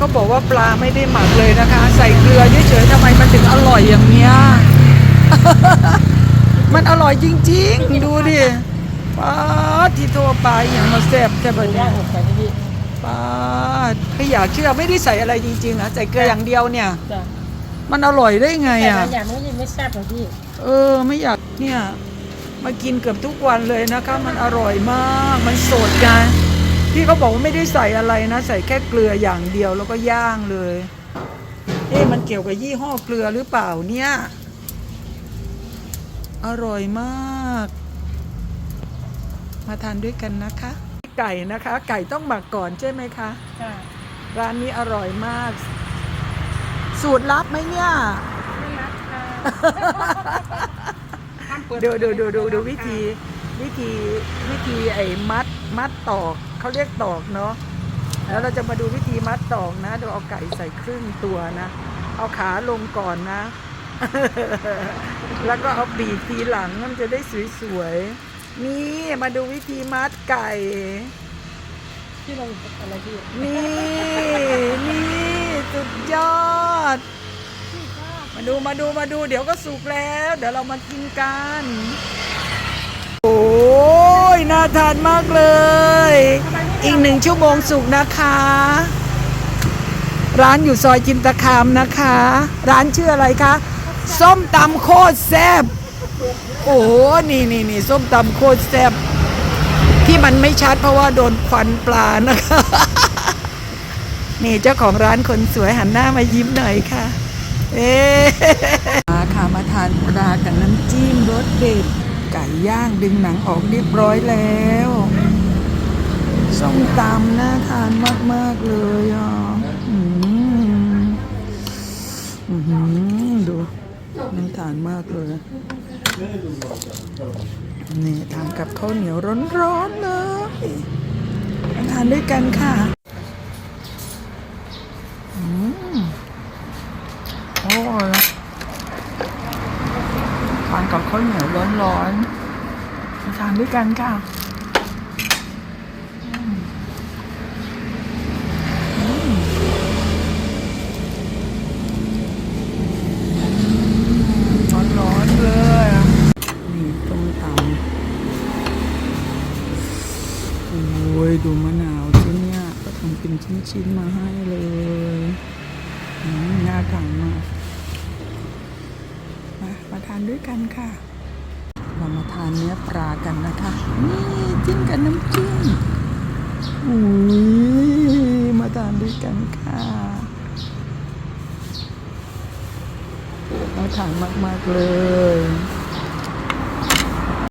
เขาบอกว่าปลาไม่ได้หมักเลยนะคะ ใส่เกลือเฉยๆทำไมมันถึงอร่อยอย่างเนี้ย มันอร่อยจริงๆ ดูดิปลาที่โทรไปอย่างมาแซ่บใช่ปะเนี่ยอกใส่พี่ปลาไม่อยากเชื่อไม่ได้ใส่อะไรจริงๆนะใส่เกลืออย่างเดียวเนี่ยจ้ะมันอร่อยได้ไงแต่อะบางอย่างมันยังไม่แซ่บหรอกพี่เออไม่อยากเนี่ยมากินเกือบทุกวันเลยนะคะ มันอร่อยมาก มันสดไง พี่เขาบอกว่าไม่ได้ใส่อะไรนะ ใส่แค่เกลืออย่างเดียวแล้วก็ย่างเลย เอ๊ะมันเกี่ยวกับยี่ห้อเกลือหรือเปล่าเนี่ย อร่อยมาก มาทานด้วยกันนะคะ ไก่นะคะ ไก่ต้องหมักก่อนใช่ไหมคะจ้ะร้านนี้อร่อยมาก สูตรลับไหมเนี่ย ไม่รักค่ะห้ามเปิดูดูดูดูดูวิธีวิธีวิธีไอ้มัดมัดตอก เขาเรียกตอกเนาะแล้วเราจะมาดูวิธีมัดตอกนะเดี๋ยวเอาไก่ใส่ครึ่งตัวนะ เอาขาลงก่อนนะ แล้วก็เอาปีกทีหลังมันจะได้สวยๆนี่มาดูวิธีมัดไก่ที่เราอะไรพี่นี่นี่สุดยอด มาดูมาดูมาดู เดี๋ยวก็สุกแล้ว เดี๋ยวเรามากินกันโอ้ยน่าทานมากเลย อีกหนึ่งชั่วโมงสุกนะคะ ร้านอยู่ซอยจินตคามนะคะ ร้านชื่ออะไรคะ ส้มตำโคตรแซ่บ โอ้โห นี่นี่นี่ส้มตำโคตรแซ่บ ที่มันไม่ชัดเพราะว่าโดนควันปลานะคะ นี่เจ้าของร้านคนสวยหันหน้ามายิ้มหน่อยค่ะ เอ๊ะมาค่ะมาทานปลากับน้ำจิ้มรสเด็ด ไก่ย่างดึงหนังออกเรียบร้อยแล้วส้มตำน่าทานมาก ๆ เลยอะอืมอื้อหือดูน่าทานมากเลย นี่ทานกับข้าวเหนียวร้อนๆเลยมาทานด้วยกันค่ะอืมโอ้ย ข้าวเหนียวร้อนๆมาทานด้วยกันค่ะร้อนๆเลยนี่ต้มตำโอ้ยดูมะนาวที่เนี่ยก็ทำเป็นชิ้นๆมาให้เลยน่าทานมาก มามาทานด้วยกันค่ะ เรามาทานเนื้อปลากันนะคะ นี่จิ้มกับน้ำจิ้มอุ้ยมาทานด้วยกันค่ะน่าทานมาก ๆ เลย